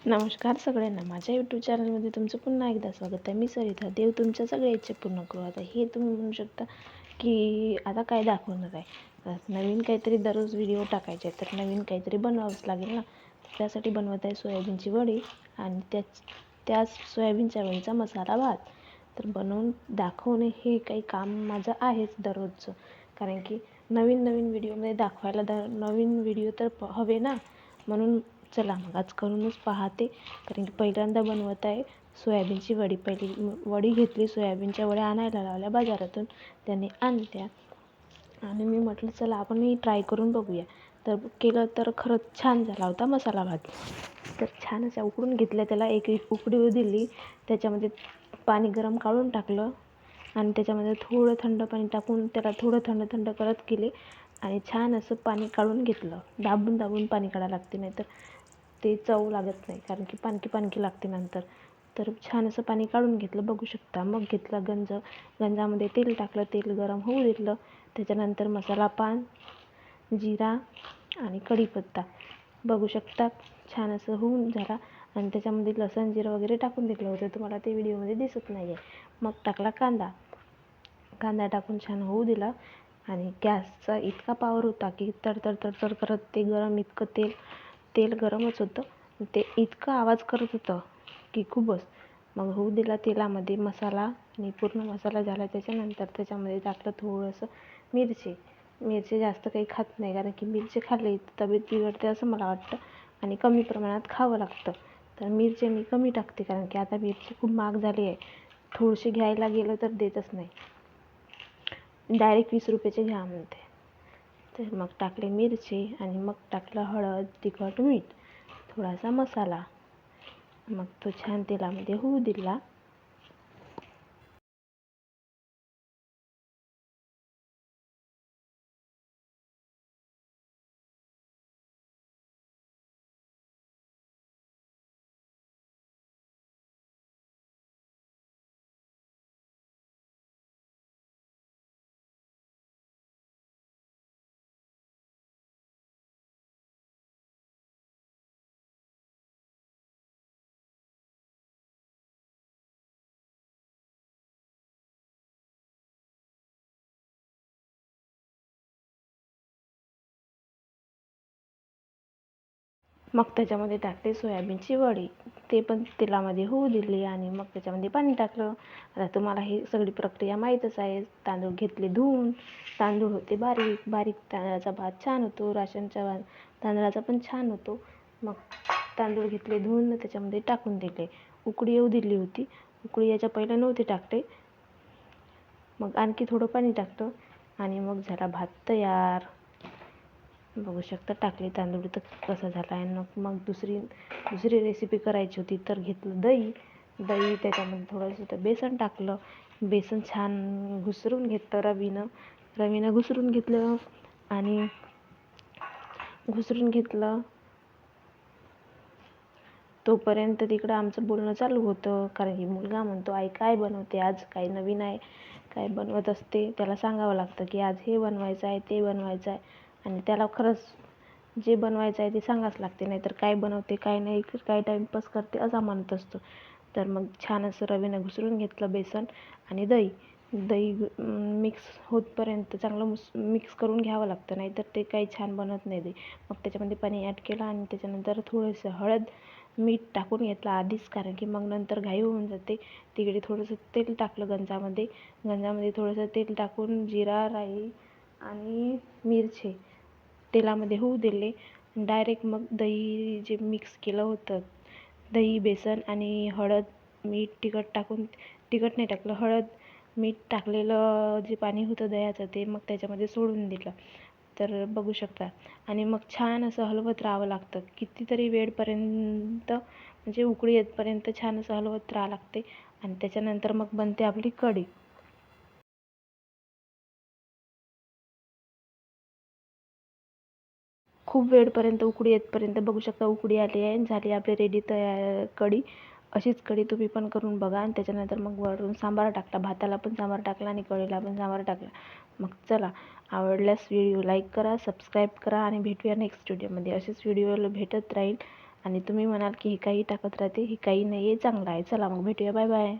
नमस्कार सगळ्यांना. माझ्या यूट्यूब चॅनलमध्ये तुमचं पुन्हा एकदा स्वागत आहे. मी सरिता देव. तुमच्या सगळ्या इच्छा पूर्ण करू. आता हे तुम्ही म्हणू शकता की आता काय दाखवणार आहे? नवीन काहीतरी दररोज व्हिडिओ टाकायचे आहेत. तर नवीन काहीतरी बनवावंच लागेल ना? त्यासाठी बनवत आहे सोयाबीनची वडी आणि त्याच त्याच सोयाबीनच्या वडीचा मसाला भात. तर बनवून दाखवणे हे काही काम माझं आहेच दररोजचं. कारण की नवीन नवीन व्हिडिओमध्ये दाखवायला द नवीन व्हिडिओ तर प हवे ना? म्हणून चला मग आज करूनच पाहते. कारण की पहिल्यांदा बनवत आहे सोयाबीनची वडी. पहिली वडी घेतली सोयाबीनच्या वड्या आणायला लावल्या बाजारातून. त्याने आणल्या. आणि मी म्हटलं चला आपणही ट्राय करून बघूया. तर केलं तर खरंच छान झाला होता मसाला भात. तर छान अशा उकडून घेतल्या. त्याला एक एक उकडी दिली. त्याच्यामध्ये पाणी गरम काढून टाकलं. आणि त्याच्यामध्ये थोडं थंड पाणी टाकून त्याला थोडं थंड थंड करत केले. आणि छान असं पाणी काढून घेतलं. दाबून दाबून पाणी काढायला लागते नाहीतर ते चव लागत नाही कारण की पाणकी पाणकी लागते नंतर. तर छान असं पाणी काढून घेतलं. बघू शकता. मग घेतलं गंज गंजामध्ये तेल टाकलं. तेल गरम होऊ दिलं. त्याच्यानंतर मसाला पान जिरा आणि कढीपत्ता. बघू शकता. छान असं होऊन झाला. आणि त्याच्यामध्ये लसण जिरं वगैरे टाकून दिलं होतं. तुम्हाला ते व्हिडिओमध्ये दिसत नाही आहे मग टाकला कांदा. कांदा टाकून छान होऊ दिला. आणि गॅसचा इतका पावर होता की तडतड तडतड करत ते गरम इतकं तेल तेल गरमच होतं. ते इतकं आवाज करत होतं की खूपच. मग होऊ दिला तेलामध्ये मसाला आणि पूर्ण मसाला झाला. त्याच्यानंतर त्याच्यामध्ये टाकलं थोडंसं मिरची. मिरची जास्त काही खात नाही कारण की मिरची खाल्ली तर तब्येत बिघडते असं मला वाटतं आणि कमी प्रमाणात खावं लागतं. तर मिरची मी कमी टाकते कारण की आता मिरची खूप महाग झाली आहे. थोडीशी घ्यायला गेलं तर देतच नाही. डायरेक्ट वीस रुपयाचे घ्या म्हणते. तर मग टाकले मिरची आणि मग टाकलं हळद तिखट मीठ थोडासा मसाला. मग तो छान तेलामध्ये होऊ दिला. मग त्याच्यामध्ये टाकली सोयाबीनची वडी. ते पण तेलामध्ये होऊ दिली आणि मग त्याच्यामध्ये पाणी टाकलं. आता तुम्हाला ही सगळी प्रक्रिया माहीतच आहे. तांदूळ घेतले धुवून. तांदूळ होते बारीक बारीक तांदळाचा भात छान होतो. राशनच्या भात तांदळाचा पण छान होतो. मग तांदूळ घेतले धुवून त्याच्यामध्ये टाकून दिले. उकळी येऊ दिली होती. उकळी याच्या पहिलं नव्हते टाकले मग आणखी थोडं पाणी टाकलं आणि मग झाला भात तयार. बघू शकता टाकली तांदूळ तर कसा झाला आहे. मग मग दुसरी दुसरी रेसिपी करायची होती तर घेतलं दही. दही त्याच्यामध्ये थोडंसं तर बेसन टाकलं. बेसन छान घुसरून घेतलं रवीनं. रवीनं घुसरून घेतलं आणि घुसरून घेतलं. तोपर्यंत तिकडं आमचं बोलणं चालू होतं. कारण की मुलगा म्हणतो आई काय बनवते आज? काही नवीन आहे? काय बनवत असते? त्याला सांगावं लागतं की आज हे बनवायचं आहे ते बनवायचं आहे. आणि त्याला खरंच जे बनवायचं आहे ते सांगावंच लागते. नाहीतर काय बनवते काय नाही काय टाईमपास करते असा म्हणत असतो. तर मग छान असं रवीनं घुसळून घेतलं बेसन आणि दही. दही मिक्स होतपर्यंत चांगलं मुस मिक्स करून घ्यावं लागतं. नाहीतर ते काही छान बनत नाही दही मग त्याच्यामध्ये पाणी ॲड केलं आणि त्याच्यानंतर थोडंसं हळद मीठ टाकून घेतलं आधीच. कारण की मग नंतर घाई होऊन जाते. तिकडे थोडंसं तेल टाकलं गंजामध्ये. गंजामध्ये थोडंसं तेल टाकून जिरा राई आणि मिरची तेलामध्ये होऊ दिले. डायरेक्ट मग दही जे मिक्स केलं होतं. दही बेसन आणि हळद मीठ तिखट टाकून तिखट नाही टाकलं हळद मीठ टाकलेलं जे पाणी होतं दह्याचं ते मग त्याच्यामध्ये सोडून दिलं. तर बघू शकता. आणि मग छान असं हलवत राहावं लागतं. कितीतरी वेळपर्यंत म्हणजे उकळी येतपर्यंत छान असं हलवत राहावं लागते. आणि त्याच्यानंतर मग बनते आपली कढी. खूप वेळपर्यंत उकळी येतपर्यंत बघू शकता उकळी आली आहे झाली आपली रेडी तयार कढी. अशीच कढी तुम्ही पण करून बघा आणि त्याच्यानंतर मग वरून सांबार टाकला भाताला पण सांबार टाकला आणि कढीला पण सांबार टाकला. मग चला आवडल्यास व्हिडिओ लाईक करा सबस्क्राईब करा आणि भेटूया नेक्स्ट व्हिडिओमध्ये असेच व्हिडिओला भेटत राहील आणि तुम्ही म्हणाल की ही काही टाकत राहते ही काही नाही आहे चांगलं आहे. चला मग भेटूया. Bye bye